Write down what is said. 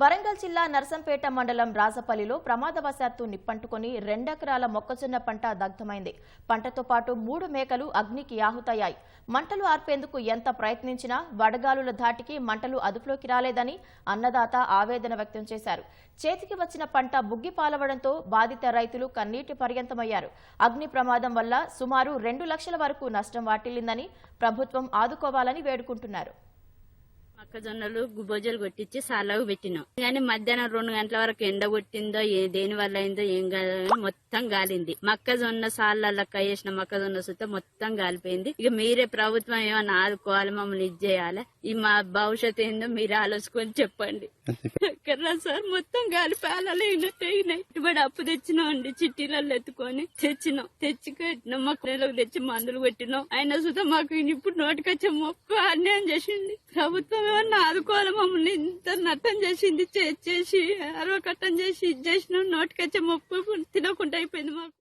వరంగల్ జిల్లా నర్సంపేట మండలం రాజపల్లిలో ప్రమాదవశాత్తు నిప్పంటుకొని రెండెకరాల మొక్కజొన్న పంట దగ్ధమైంది. పంటతో పాటు మూడు మేకలు అగ్నికి ఆహుతయ్యాయి. మంటలు ఆర్పేందుకు ఎంత ప్రయత్నించినా వడగాలుల ధాటికి మంటలు అదుపులోకి రాలేదని అన్నదాత ఆవేదన వ్యక్తం చేశారు. చేతికి వచ్చిన పంట బుగ్గి పాలవడంతో బాధిత రైతులు కన్నీటి పర్యంతమయ్యారు. అగ్ని ప్రమాదం వల్ల సుమారు రెండు లక్షల వరకు నష్టం వాటిల్లిందని ప్రభుత్వం ఆదుకోవాలని వేడుకుంటున్నారు. మొక్కజొన్నలు గుబోజలు కొట్టించి సాలాగు పెట్టినాం. కానీ మధ్యాహ్నం రెండు గంటల వరకు ఎండ కొట్టిందో ఏ దేని వల్ల అయిందో ఏం కాదు మొత్తం గాలింది. మొక్కజొన్న సాళ్ళల్లో వేసిన మొక్కజొన్న సుత్త మొత్తం గాలిపోయింది. ఇక మీరే ప్రభుత్వం ఏమన్నా ఆదుకోవాలి మమ్మల్ని ఇది చేయాలి? ఈ మా భవిష్యత్ ఏందో మీరు ఆలోచుకొని చెప్పండి. కర్రా సార్ మొత్తం గాలి పాలలు అయినాయి. ఇప్పుడు అప్పు తెచ్చినాం అండి చిట్టీలలో ఎత్తుకొని. తెచ్చినాం. తెచ్చి కట్టినాం మాకు నెలకు తెచ్చి మందులు కొట్టినాం. అయినా సుత మాకు ఇప్పుడు నోటికొచ్చే మొక్కు అన్యాయం చేసింది. ప్రభుత్వం ఏమన్నా ఆదుకోవాలి మమ్మల్ని. ఇంత నట్టం చేసింది చేసి అరవకట్టం చేసి ఇది చేసినాం నోటికొచ్చే మొప్పు తినకుండా అయిపోయింది మాకు.